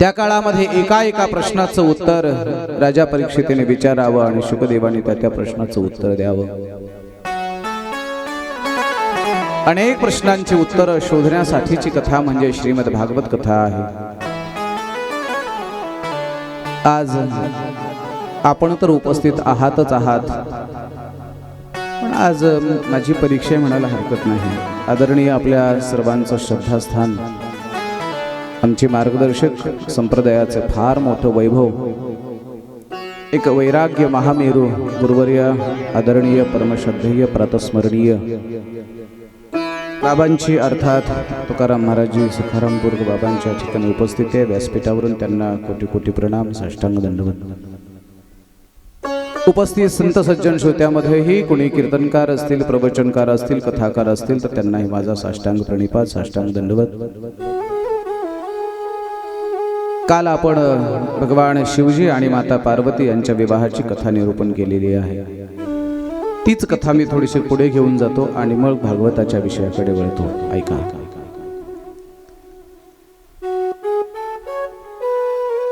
त्या काळामध्ये एका एका प्रश्नाचं उत्तर राजा परीक्षितेने विचारावं आणि शुकदेवाने त्या त्या प्रश्नाचं उत्तर द्यावं. अनेक प्रश्नांची उत्तरं शोधण्यासाठीची कथा म्हणजे श्रीमद भागवत कथा आहे. आज आपण तर उपस्थित आहातच आहात. पण आज माझी परीक्षा म्हणायला हरकत नाही. आदरणीय आपल्या सर्वांचं श्रद्धास्थान. आमचे मार्गदर्शक संप्रदायाचं फार मोठं वैभव. एक वैराग्य महामेरू गुरुवर्य आदरणीय परमश्रद्धेय प्रातस्मरणीय. बाबांची अर्थात तुकाराम महाराजी सखारामपूर बाबांच्या ठिकाणी उपस्थित आहे. व्यासपीठावरून त्यांना कोटी कोटी प्रणाम साष्टांग दंडवत. उपस्थित संत सज्जन श्रोत्यामध्येही कुणी कीर्तनकार असतील प्रवचनकार असतील कथाकार असतील तर त्यांनाही माझा साष्टांग प्रणिपात साष्टांग दंडवत. काल आपण भगवान शिवजी आणि माता पार्वती यांच्या विवाहाची कथा निरूपण केलेली आहे. तीच कथा मी थोडीशी पुढे घेऊन जातो आणि मग भागवताच्या विषयाकडे वळतो. ऐका.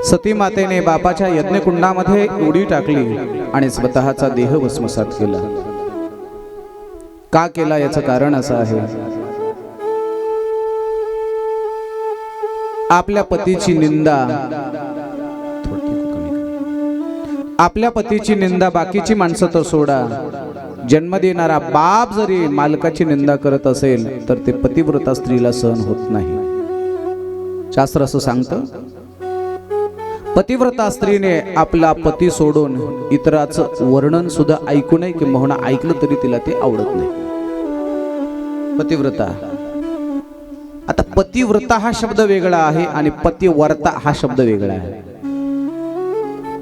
सती मातेने बापाच्या यज्ञकुंडामध्ये उडी टाकली आणि स्वतःचा देह वसमसात केला. का केला याचं कारण असं आहे? आपल्या पतीची निंदा. आपल्या पतीची निंदा बाकीची माणसं तर सोडा. जन्म देणारा बाप जरी मालकाची निंदा करत असेल तर ते पतिव्रता स्त्रीला सहन होत नाही. शास्त्र असं सांगतं? पतिव्रता स्त्रीने आपला पती सोडून इतराचं वर्णन सुद्धा ऐकू नये किंवा ऐकलं तरी तिला ते आवडत नाही. पतिव्रता. आता पतिव्रता हा शब्द वेगळा आहे आणि पतिव्रता हा शब्द वेगळा आहे.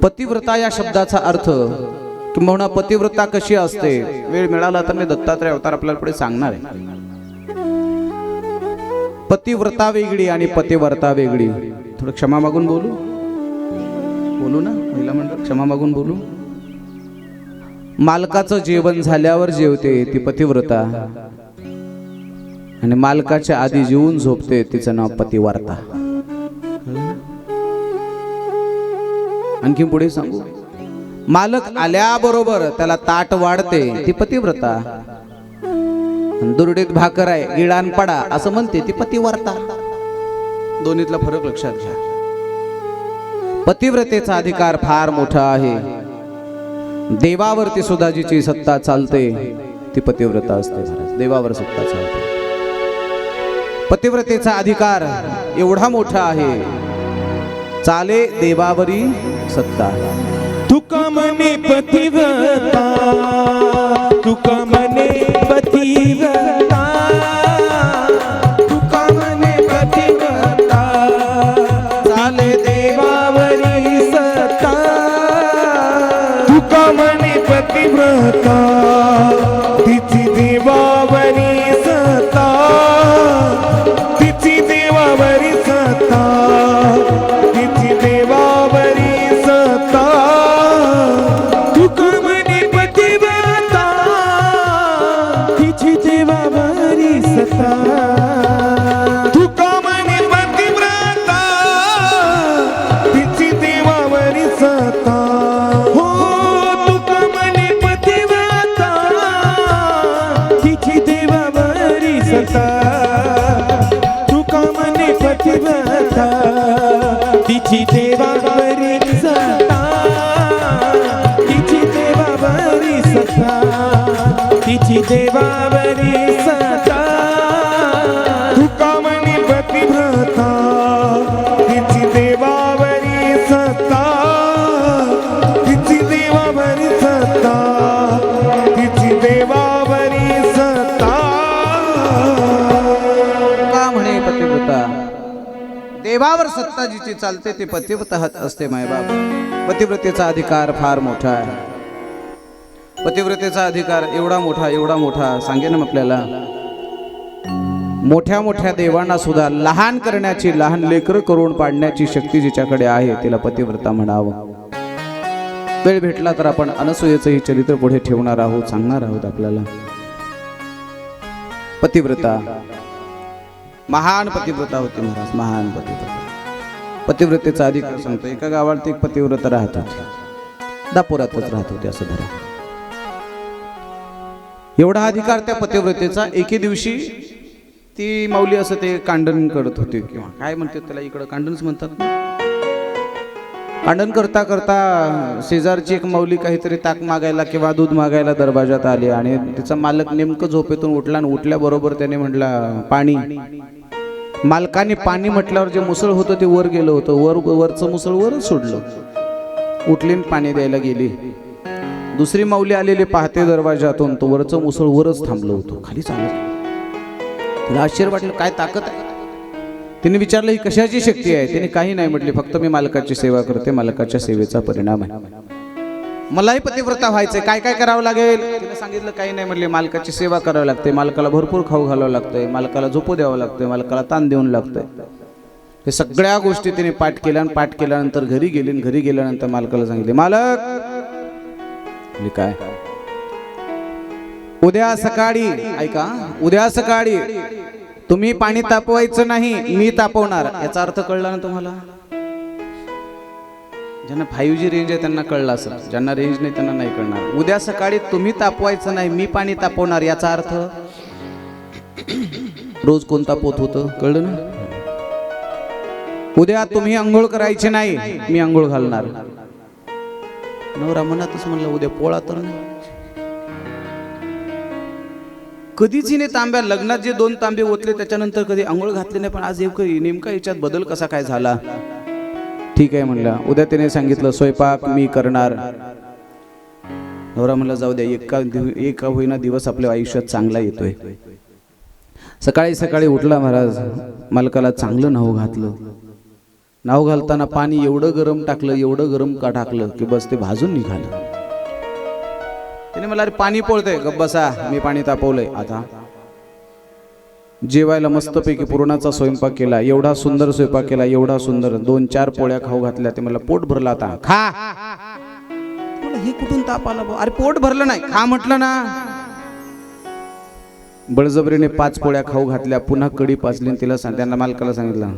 पतिव्रता या शब्दाचा अर्थ किंवा पतिव्रता कशी असते वेळ मिळाला तर मी दत्तात्रय अवतार आपल्याला पुढे सांगणार आहे. पतिव्रता वेगळी आणि पतिव्रता वेगळी. थोडं क्षमा मागून बोलू? बोलू ना महिला मंडळ क्षमा मागून बोलू? मालकाचं जेवण झाल्यावर जेवते ती पतिव्रता. आणि मालकाच्या आधी जेवून झोपते तिचं नाव पतिवार्ता. आणखी पुढे सांगू? मालक आल्याबरोबर त्याला ताट वाढते ती पतिव्रता. दुर्डीत भाकर आहे गिळान पडा असं म्हणते ती पतिवार्ता. दोन्हीतला फरक लक्षात घ्या. पतिव्रतेचा अधिकार फार मोठा आहे. देवावरती सुद्धा जिची सत्ता चालते ती पतिव्रता असते महाराज. देवावर सत्ता चालते. पतिव्रतेचा अधिकार एवढा मोठा आहे. चाले देवावरी सत्ता. तुका मने पतिव्रता. देवावरी सत्ता तुका म्हणे पतिव्रता तिची देवावरी सत्ता। तिची देवावरी सत्ता तिची देवावरी सत्ता। का म्हणे पतिव्रता। देवावर सत्ता जिची चालते ते पतिव्रता हात असते मायबाप। पतिव्रतेचा अधिकार फार मोठा आहे. पतिव्रतेचा अधिकार एवढा मोठा एवढा मोठा. सांगेन आपल्याला. मोठ्या मोठ्या देवांना सुद्धा लहान करण्याची लहान लेकर करून पाडण्याची शक्ती जिच्याकडे आहे तिला पतिव्रता म्हणावं. वेळ भेटला तर आपण अनसुयेचंही चरित्र पुढे ठेवणार आहोत सांगणार आहोत आपल्याला. पतिव्रता. महान पतिव्रता होती महाराज महान पतिव्रता. पतिव्रतेचा अधिकार सांगतो एका गावात एक पतिव्रता राहत होती. दापुरातच राहत होते असं धरा. एवढा अधिकार त्या पतिव्रतेचा एके दिवशी ती माऊली असं ते कांडन करत होते किंवा काय म्हणतात त्याला इकडं कांडनच म्हणतात कांडन करता करता शेजारची एक माऊली काहीतरी ताक मागायला किंवा दूध मागायला दरवाजात आली आणि तिचा मालक नेमकं झोपेतून उठला आणि उठल्याबरोबर त्याने म्हटला पाणी. मालकाने पाणी म्हटल्यावर जे मुसळ होतं ते वर गेलं होतं. वर वरचं मुसळ वरच सोडलं. उठलीन पाणी द्यायला गेली. दुसरी माऊली आलेली पाहते दरवाजातून. तो वरचं मुसळ वरच थांबलो होतो. खाली चालत तिला आश्चर्य वाटलं काय ताकद आहे? तिने विचारलं ही कशाची शक्ती आहे? तिने काही नाही म्हटली फक्त मी मालकाची सेवा करते. मालकाच्या सेवेचा परिणाम आहे. मलाही पतिव्रता व्हायचंय. काय काय करावं लागेल? तिने सांगितलं काही नाही म्हटले. मालकाची सेवा करावी लागते. मालकाला भरपूर खाऊ घालावं लागतंय. मालकाला झोपू द्यावं लागतंय. मालकाला ताण देऊन लागतंय. हे सगळ्या गोष्टी तिने पाठ केल्या आणि पाठ केल्यानंतर घरी गेली आणि घरी गेल्यानंतर मालकाला सांगितले मालक काय? उद्या सकाळी ऐका उद्या सकाळी तुम्ही पाणी तापवायचं नाही मी तापवणार. याचा अर्थ कळला ना तुम्हाला? ज्यांना फाईव्ह जी रेंज आहे त्यांना कळलं असं ज्यांना रेंज नाही त्यांना नाही कळणार. उद्या सकाळी तुम्ही तापवायचं नाही मी पाणी तापवणार याचा अर्थ? रोज कोण तापवत होतं? कळलं ना? उद्या तुम्ही आंघोळ करायची नाही मी आंघोळ घालणार. नवरा मनातच म्हणलं उद्या पोळा तर नाही. कधीच हिने तांब्या लग्नात जे दोन तांबे ओतले त्याच्यानंतर कधी आंघोळ घातले नाही पण आज एक नेमका याच्यात बदल कसा काय झाला? ठीक आहे म्हणलं. उद्या त्याने सांगितलं स्वयंपाक मी करणार. नवरा म्हणला जाऊ द्या एका एका होईना दिवस आपल्या आयुष्यात चांगला येतोय. सकाळी सकाळी उठला महाराज मालकाला चांगलं नाव घातलं. नाव घालताना पाणी एवढं गरम टाकलं एवढं गरम का टाकलं की बस ते भाजून निघालं. त्याने मला अरे पाणी पोळतंय. गब्बसा बसा मी पाणी तापवलंय. आता जेवायला मस्तपैकी पुरणाचा स्वयंपाक केला एवढा सुंदर स्वयंपाक केला एवढा सुंदर. दोन चार पोळ्या खाऊ घातल्या ते मला पोट भरला आता. खा. हे कुठून ताप आला अरे पोट भरलं नाही. खा म्हटलं ना. बळजबरीने पाच पोळ्या खाऊ घातल्या पुन्हा कडी पाचली तिला सांग त्यांना मालकाला सांगितलं.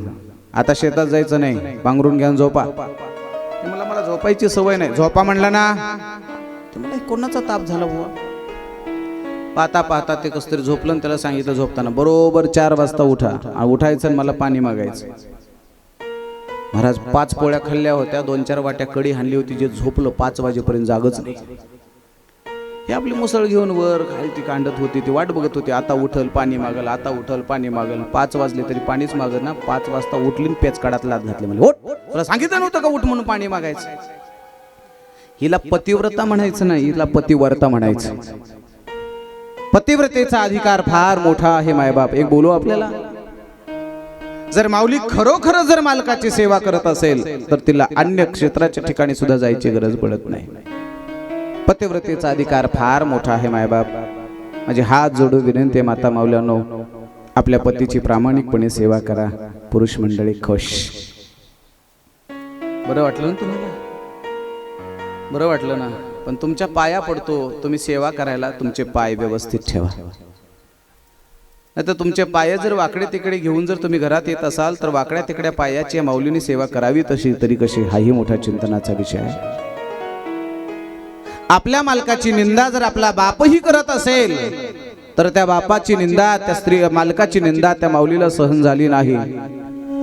आता शेतात जायचं नाही. पांघरून घ्या झोपा. ते मला मला झोपायची सवय नाही. झोपा म्हणला ना. ते मला कोणाचा ताप झाला बुवा? पाहता पाहता ते कसं तरी झोपलं आणि त्याला सांगितलं झोपताना बरोबर चार वाजता उठा. उठायचं आणि मला पाणी मागायचं. महाराज पाच पोळ्या खाल्ल्या होत्या. दोन चार वाट्या कडी हाणली होती. जे झोपलं पाच वाजेपर्यंत जागच नाही. हे आपली मुसळ घेऊन वर खाली ती कांडत होती ती वाट बघत होती. आता उठल पाणी मागल आता उठल पाणी मागल. पाच वाजले तरी पाणीच मागल ना. पाच वाजता उठली पेच काढात लाद घातली. म्हणजे ओट तुला सांगितलं नव्हतं का उठ म्हणून पाणी मागायचं? हिला पतिव्रता म्हणायचं नाही हिला पतिव्रता म्हणायचं. पतिव्रतेचा अधिकार फार मोठा आहे मायबाप. एक बोलू आपल्याला? जर माऊली खरोखर जर मालकाची सेवा करत असेल तर तिला अन्य क्षेत्राच्या ठिकाणी सुद्धा जायची गरज पडत नाही. पतिव्रतेचा अधिकार फार मोठा आहे मायबाप. म्हणजे हात जोडू विनंती माता मावल्यानो आपल्या पतीची प्रामाणिकपणे सेवा करा. पुरुष मंडळी खुश. बरं वाटलं ना तुम्हाला? बरं वाटलं ना? पण तुमच्या पाया पडतो तुम्ही सेवा करायला तुमचे पाय व्यवस्थित ठेवा. नाही तर तुमचे पाय जर वाकडे तिकडे घेऊन जर तुम्ही घरात येत असाल तर वाकड्या तिकड्या पायाची माऊलीने सेवा करावी तशी तरी कशी? हाही मोठा चिंतनाचा विषय आहे. आपल्या मालकाची निंदा जर आपला बापही करत असेल तर त्या बापाची निंदा त्या स्त्री मालकाची निंदा त्या माऊलीला सहन झाली नाही.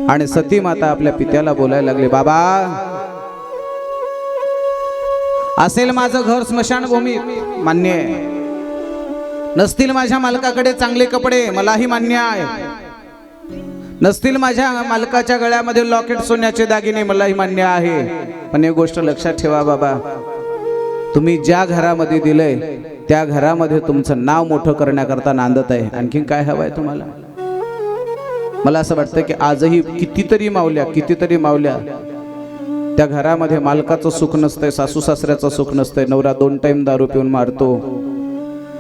आणि सती माता आपल्या पित्याला बोलायला लागले बाबा असेल माझं घर स्मशानभूमी मान्य आहे. नसतील माझ्या मालकाकडे चांगले कपडे मलाही मान्य आहे. नसतील माझ्या मालकाच्या गळ्यामध्ये लॉकेट सोन्याचे दागिने मलाही मान्य आहे. पण एक गोष्ट लक्षात ठेवा बाबा तुम्ही ज्या घरामध्ये दिलंय त्या घरामध्ये तुमचं नाव मोठं करण्याकरता नांदत आहे. आणखीन काय हवंय तुम्हाला? मला असं वाटतं की आजही कितीतरी मावल्या कितीतरी मावल्या त्या घरामध्ये मालकाचं सुख नसतंय सासू सासऱ्याचं सुख नसतंय नवरा दोन टाइम दारू पिऊन मारतो.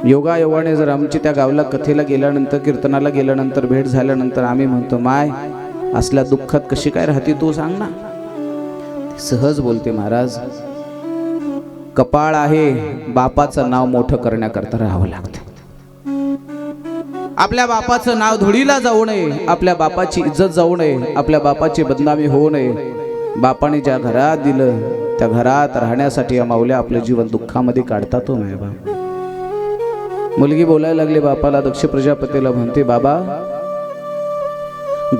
योगा योगाने जर आमची त्या गावला कथेला गेल्यानंतर कीर्तनाला गेल्यानंतर भेट झाल्यानंतर आम्ही म्हणतो माय असल्या दुःखात कशी काय राहते तू सांग ना. सहज बोलते महाराज कपाळ आहे बापाचं नाव मोठं करण्याकरता राहावं लागतं. आपल्या बापाचं नाव धुळीला जाऊ नये आपल्या बापाची इज्जत जाऊ नये आपल्या बापाची बदनामी होऊ नये. बापाने ज्या घरात दिलं त्या घरात राहण्यासाठी या माऊल्या आपलं जीवन दुःखामध्ये काढतात हो तो माय बाप. मुलगी बोलायला लागली बापाला दक्ष प्रजापतीला म्हणते बाबा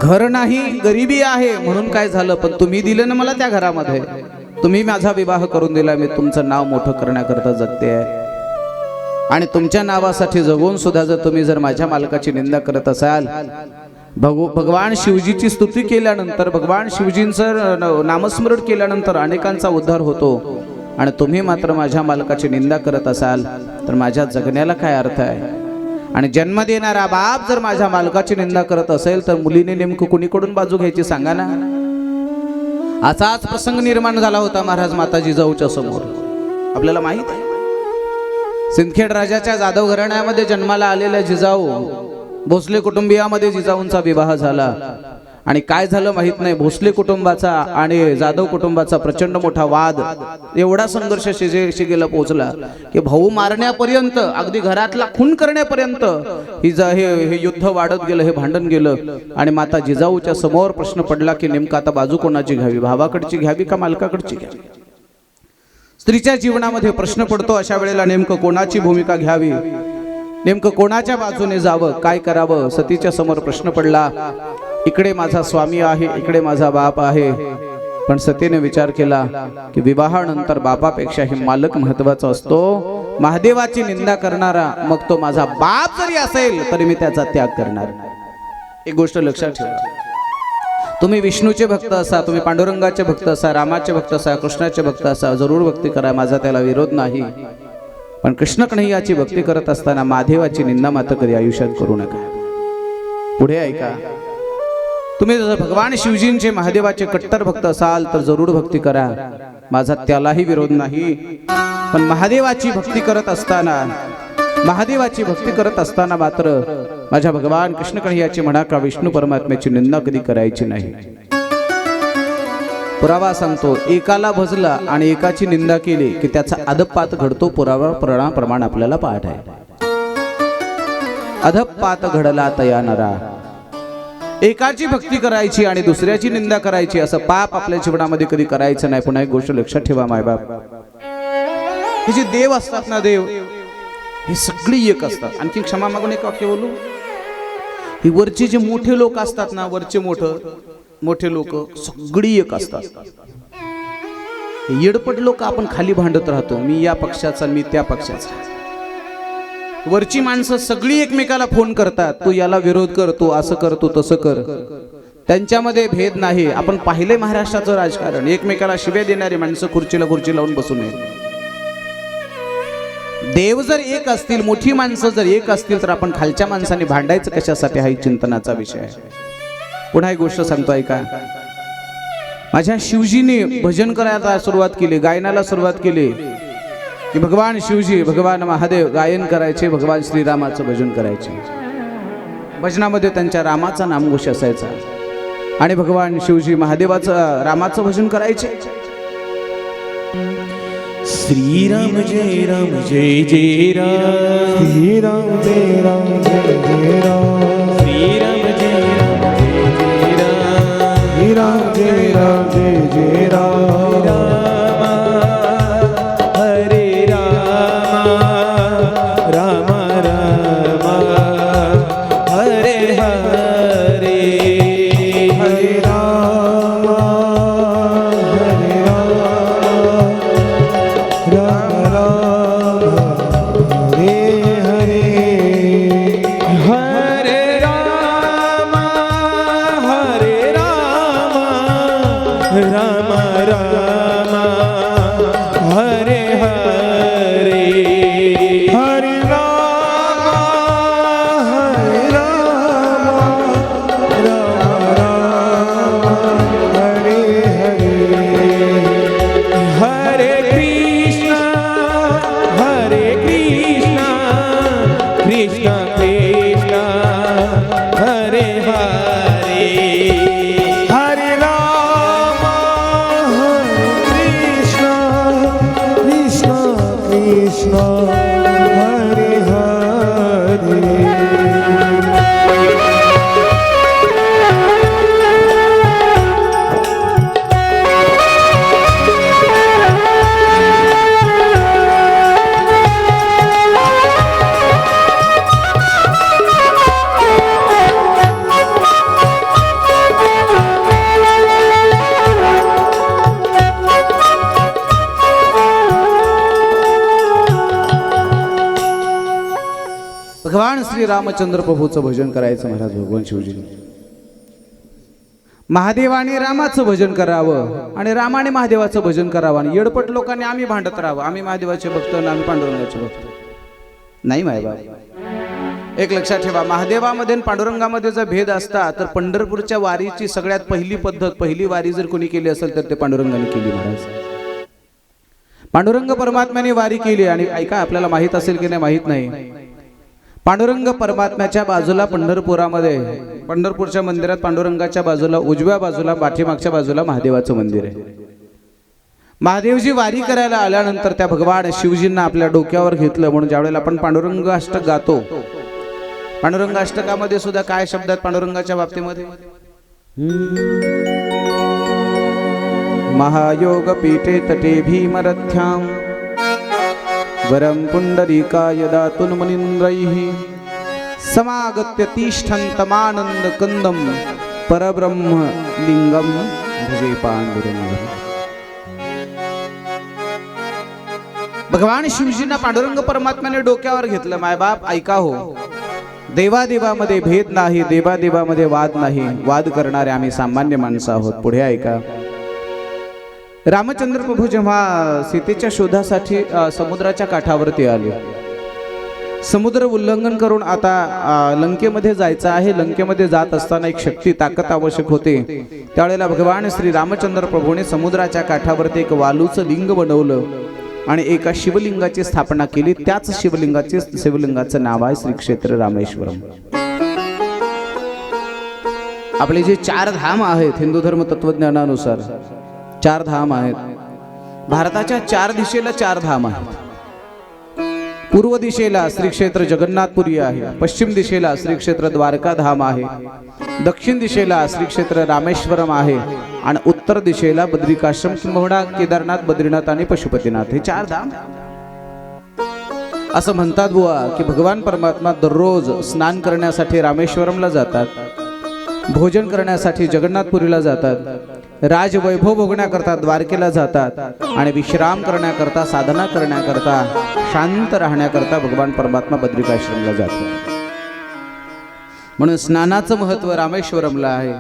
घर नाही गरिबी आहे म्हणून काय झालं? पण तुम्ही दिलं ना मला त्या घरामध्ये. तुम्ही माझा विवाह करून दिला मी तुमचं नाव मोठं करण्याकरता जगते आहे. आणि तुमच्या नावासाठी जगून सुद्धा जर तुम्ही जर माझ्या मालकाची निंदा करत असाल भगव भगवान शिवजीची स्तुती केल्यानंतर भगवान शिवजींचं नामस्मरण केल्यानंतर अनेकांचा उद्धार होतो. आणि तुम्ही मात्र माझ्या मालकाची निंदा करत असाल तर माझ्या जगण्याला काय अर्थ आहे? आणि जन्म देणारा बाप जर माझ्या मालकाची निंदा करत असेल तर मुलीने नेमकं कुणीकडून बाजू घ्यायची सांगा ना. असाच प्रसंग निर्माण झाला होता महाराज माताजी जाऊच्या समोर. आपल्याला माहीत आहे? सिंदखेड राजाच्या जाधव घराण्यामध्ये जन्माला आलेल्या जिजाऊ भोसले कुटुंबियामध्ये जिजाऊंचा विवाह झाला. आणि काय झालं माहीत नाही. भोसले कुटुंबाचा आणि जाधव कुटुंबाचा प्रचंड मोठा वाद एवढा संघर्ष शिजेशी शिगेला पोहोचला की भाऊ मारण्यापर्यंत अगदी घरातला खून करण्यापर्यंत ही जा हे हे युद्ध वाढत गेलं हे भांडण गेलं. आणि माता जिजाऊच्या समोर प्रश्न पडला की नेमकं आता बाजू कोणाची घ्यावी? भावाकडची घ्यावी का मालकाकडची घ्यावी? स्त्रीच्या जीवनामध्ये प्रश्न पडतो अशा वेळेला नेमकं कोणाची भूमिका घ्यावी? नेमकं कोणाच्या बाजूने जावं? काय करावं? सतीच्या समोर प्रश्न पडला. इकडे माझा स्वामी आहे इकडे माझा बाप आहे. पण सतीने विचार केला की विवाहानंतर बापापेक्षाही मालक महत्त्वाचा असतो. महादेवाची निंदा करणारा मग तो माझा बाप जरी असेल तरी मी त्याचा त्याग करणार. एक गोष्ट लक्षात ठेवा. तुम्ही विष्णूचे भक्त असा तुम्ही पांडुरंगाचे भक्त असा रामाचे भक्त असा कृष्णाचे भक्त असा जरूर भक्ती करा माझा त्याला विरोध नाही. पण कृष्ण कन्हैयाची भक्ती करत असताना महादेवाची निंदा मात्र कधी आयुष्यात करू नका. पुढे ऐका. तुम्ही जर भगवान शिवजींचे महादेवाचे कट्टर भक्त असाल तर जरूर भक्ती करा. माझा त्यालाही विरोध नाही. पण महादेवाची भक्ती करत असताना महादेवाची भक्ती करत असताना मात्र माझ्या भगवान कृष्ण कन्हैयाची म्हणा का विष्णू परमात्म्याची निंदा कधी करायची नाही. पुरावा सांगतो एकाला भजला आणि एकाची निंदा केली की त्याचा अधपात घडतो पुरावा प्रणा प्रमाण आपल्याला पाठ आहे. अधपात घडला तया नरा. एकाची भक्ती करायची आणि दुसऱ्याची निंदा करायची असं पाप आपल्या जीवनामध्ये कधी करायचं नाही. पुन्हा एक गोष्ट लक्षात ठेवा मायबाप हे जे देव असतात ना देव हे सगळी एक असतात. आणखी क्षमा मागून एक वाक्य बोलू? ही वरचे जे मोठे लोक असतात ना वरचे मोठ मोठे लोक सगळी एक असतात. येडपट लोक आपण खाली भांडत राहतो. मी या पक्षाचा मी त्या पक्षाचा. वरची माणसं सगळी एकमेकाला फोन करतात. तू याला विरोध कर तू असं कर तू तसं कर. त्यांच्यामध्ये भेद नाही. आपण पाहिले महाराष्ट्राचं राजकारण. एकमेकाला शिव्या देणारी माणसं खुर्चीला खुर्ची लावून बसू नये देव जर एक असतील मोठी माणसं जर एक असतील तर आपण खालच्या माणसाने भांडायचं कशासाठी हा चिंतनाचा विषय आहे. पुन्हा एक गोष्ट सांगतो ऐका. माझ्या शिवजीने भजन करायला सुरुवात केली गायनाला सुरुवात केली. की भगवान शिवजी भगवान महादेव गायन करायचे भगवान श्रीरामाचं भजन करायचे. भजनामध्ये त्यांच्या रामाचा नामघोष असायचा. आणि भगवान शिवजी महादेवाचं रामाचं भजन करायचे. श्रीराम जय राम जय जय राम. श्रीराम जय राम जय जय राम. भगवान श्री रामचंद्र प्रभूचं भजन करायचं महाराज भगवान शिवजी. महादेवाने रामाचं भजन करावं आणि रामाने महादेवाचं भजन करावं आणि येडपट लोकांनी आम्ही भांडत राहावं. आम्ही महादेवाचे भक्त आणि आम्ही पांडुरंगाचे भक्त. नाही मायबा एक लक्षात ठेवा महादेवामध्ये आणि पांडुरंगामध्ये जर भेद असता तर पंढरपूरच्या वारीची सगळ्यात पहिली पद्धत पहिली वारी जर कोणी केली असेल तर ते पांडुरंगाने केली महाराज. पांडुरंग परमात्म्याने वारी केली आणि ऐका आपल्याला माहीत असेल की नाही माहीत नाही. पांडुरंग परमात्म्याच्या बाजूला पंढरपुरामध्ये पंढरपूरच्या मंदिरात पांडुरंगाच्या बाजूला उजव्या बाजूला पाठीमागच्या बाजूला महादेवाचं मंदिर आहे. महादेवजी वारी करायला आल्यानंतर त्या भगवान शिवजींना आपल्या डोक्यावर घेतलं म्हणून ज्यावेळेला आपण पांडुरंग अष्टक गातो पांडुरंग अष्टकामध्ये सुद्धा काय शब्द आहेत पांडुरंगाच्या बाबतीमध्ये? महायोग पीठे तटे भीमरथ्याम वरं पुण्डरीकाय दातुन मुनीन्द्रैः समागत्य तिष्ठन्तमानन्दकन्दं परब्रह्मलिङ्गं परब्रह्म लिंगम भजे पाण्डुरङ्गम्। भगवान शिवजींना पांडुरंग परमात्म्याने डोक्यावर घेतलं मायबाप ऐका हो. देवादेवामध्ये भेद नाही देवादेवामध्ये वाद नाही. वाद करणारे आम्ही सामान्य माणसं आहोत. पुढे ऐका. रामचंद्र प्रभू जेव्हा सीतेच्या शोधासाठी समुद्राच्या काठावरती आले समुद्र उल्लंघन करून आता लंकेमध्ये जायचं आहे. लंकेमध्ये जात असताना एक शक्ती ताकद आवश्यक होते. त्यावेळेला भगवान श्री रामचंद्र प्रभूने समुद्राच्या काठावरती एक वालूचं लिंग बनवलं आणि एका शिवलिंगाची स्थापना केली. त्याच शिवलिंगाचे शिवलिंगाचं नाव आहे श्री क्षेत्र रामेश्वरम. आपले जे चार धाम आहेत हिंदू धर्म तत्वज्ञानानुसार चार धाम आहेत. भारताच्या चार दिशेला चार धाम आहेत. पूर्व दिशेला श्री क्षेत्र जगन्नाथपुरी आहे. पश्चिम दिशेला श्री क्षेत्र द्वारका धाम आहे. दक्षिण दिशेला श्री क्षेत्र रामेश्वरम आहे. आणि उत्तर दिशेला बद्रिकाश्रम किंबहुना केदारनाथ बद्रीनाथ आणि पशुपतीनाथ हे चार धाम असं म्हणतात बुवा की भगवान परमात्मा दररोज स्नान करण्यासाठी रामेश्वरमला जातात. भोजन करण्यासाठी जगन्नाथपुरीला जातात. राजवैभव भोगण्याकरता द्वारकेला जातात आणि विश्राम करण्याकरता साधना करण्याकरता शांत राहण्याकरता भगवान परमात्मा बद्रिकाश्रमला जातात. म्हणून स्नानाचं महत्त्व रामेश्वरमला आहे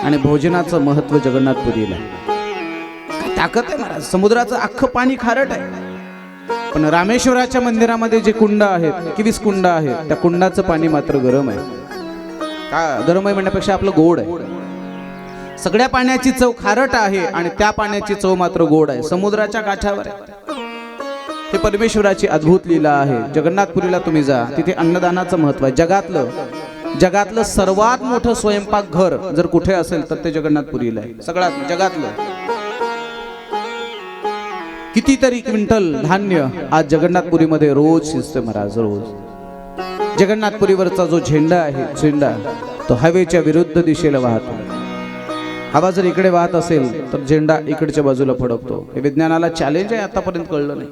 आणि भोजनाचं महत्त्व जगन्नाथपुरीला ताकद आहे महाराज समुद्राचं अख्खं पाणी खारट आहे. पण रामेश्वराच्या मंदिरामध्ये जे कुंड आहेत एकवीस कुंड आहेत त्या कुंडाचं पाणी मात्र गरम आहे. का गरम आहे म्हणण्यापेक्षा आपलं गोड आहे. सगळ्या पाण्याची चव खारट आहे आणि त्या पाण्याची चव मात्र गोड आहे. समुद्राच्या काठावर हे परमेश्वराची अद्भुत लीला आहे. जगन्नाथपुरीला तुम्ही जा. तिथे अन्नदानाचं महत्त्व आहे. जगातलं जगातलं सर्वात मोठं स्वयंपाक घर जर कुठे असेल तर ते जगन्नाथपुरीला आहे. सगळ्यात जगातलं. कितीतरी क्विंटल धान्य आज जगन्नाथपुरीमध्ये रोज शिजते महाराज रोज. जगन्नाथपुरीवरचा जो झेंडा आहे झेंडा तो हवेच्या विरुद्ध दिशेला वाहतो. हवा जर इकडे वाहत असेल तर झेंडा इकडच्या बाजूला फडकतो. हे विज्ञानाला चॅलेंज आहे आतापर्यंत कळलं नाही.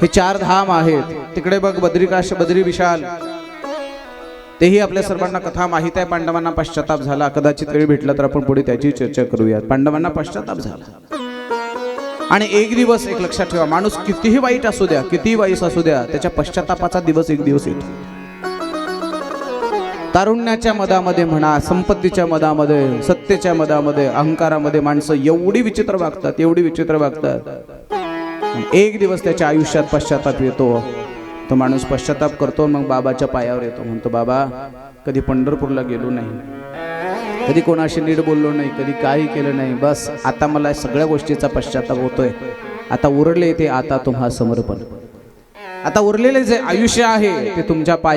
हे चार धाम आहेत. तिकडे बघ बद्रिकाश बद्री विशाल. तेही आपल्या सर्वांना कथा माहीत आहे. पांडवांना पश्चाताप झाला. कदाचित वेळ भेटला तर आपण पुढे त्याची चर्चा करूयात. पांडवांना पश्चाताप झाला. आणि एक दिवस एक लक्षात ठेवा माणूस कितीही वाईट असू द्या कितीही वाईट असू द्या त्याच्या पश्चातापाचा दिवस एक दिवस येतो. तारुण्याच्या मदामध्ये म्हणा संपत्तीच्या मदामध्ये सत्तेच्या मदामध्ये अहंकारामध्ये माणसं एवढी विचित्र वागतात एवढी विचित्र वागतात. एक दिवस त्याच्या आयुष्यात पश्चाताप येतो. तो माणूस पश्चाताप करतो मग बाबाच्या पायावर येतो. म्हणतो बाबा कधी पंढरपूरला गेलो नाही. कधी कोणाशी नीट बोललो नाही कधी काही केलं नाही बस आता मला या सगळ्या गोष्टीचा पश्चाताप होतोय. आता उरले ते आता तुम्हा समर्पण आता उरलेले जे आयुष्य आहे ते तुमच्या पाया